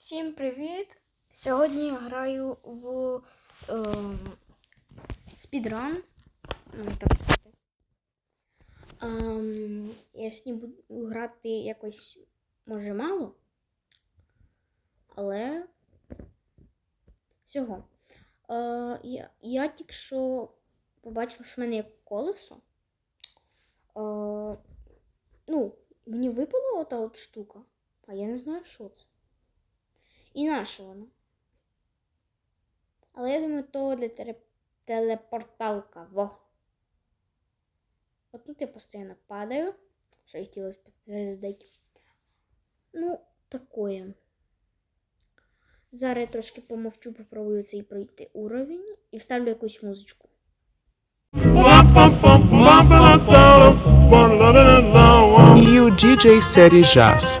Всім привіт! Сьогодні я граю в е, спідран. ну. Ем, я сьогодні буду грати якось, може, мало. Але всього. Е, я, я тільки що побачила, що в мене є колесо. Е, ну, мені випала ота от штука, а я не знаю, що це. І наша вона. Але я думаю, то для теле- телепорталка. Во. От тут я постійно падаю. Що я хотілося підтвердити. Ну, такое. Зараз я трошки помовчу, попробую цей пройти уровень і вставлю якусь музичку. O DJ Série Jazz.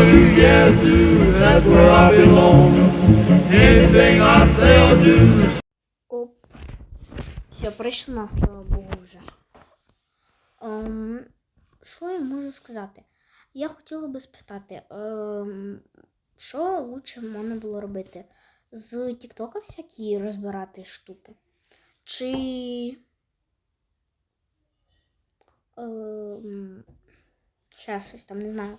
Going to Yazoo, that's where I belong. Anything I or do, Оп. Все, прийшла, слава Богу, вже. Ем, що я можу сказати? Я хотіла би спитати, ем, що лучше можна було робити? З Тіктока всякі розбирати штуки? Чи. Ем, ще щось там, не знаю.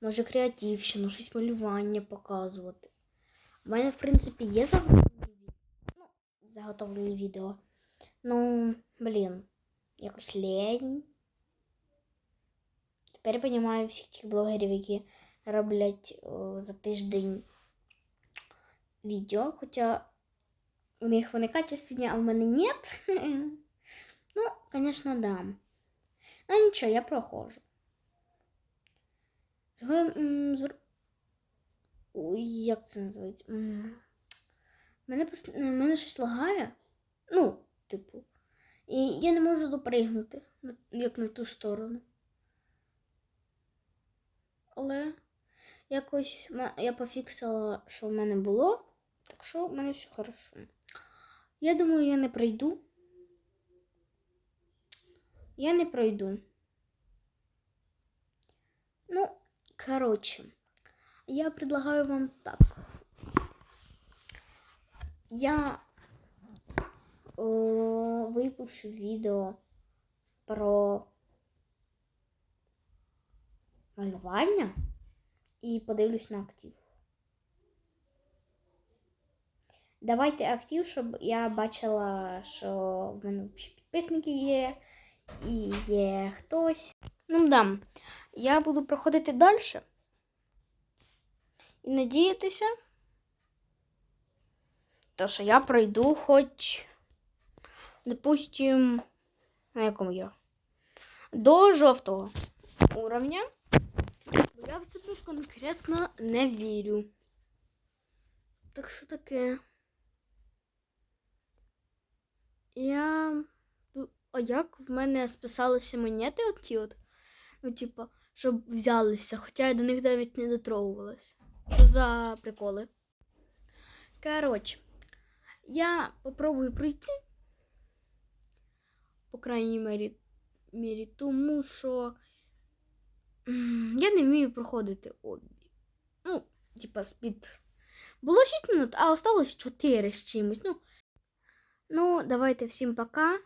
Може креативщину, щось малювання показувати. У мене, в принципі, є заготовлені відео. Ну, заготовлені відео. Ну, блін, якось лень. Тепер я розумію всіх тих блогерів, які роблять о, за тиждень відео, хоча у них вони качественні, а в мене ні. ну, звісно, да. Ну нічого, я проходжу. Ой, як це називається? Мене, мене щось лагає. Ну, типу. І я не можу допригнути, як на ту сторону. Але якось я пофіксила, що в мене було, так що в мене все хорошо. Я думаю, я не пройду. Я не пройду. Ну, коротше, я предлагаю вам так. Я о, випущу відео про малювання і подивлюсь на актив. Давайте актив, щоб я бачила, що в мене підписники є і є хтось. Ну да, я буду проходити далі і надіятися, то, що я пройду хоч, допустим, на якому я? До жовтого уровня. Бо я в себе конкретно не вірю. Так що таке? Я. ну, А як в мене списалися монети оті от? Ну, типа, щоб взялися, хоча я до них навіть не дотрогувалась. Що за приколи? Коротше, я попробую пройти. По крайній мірі, мірі тому що я не вмію проходити обі. Ну, типа, спід. Було 6 минут, а осталось 4 з чимось. Ну, ну давайте всім пока.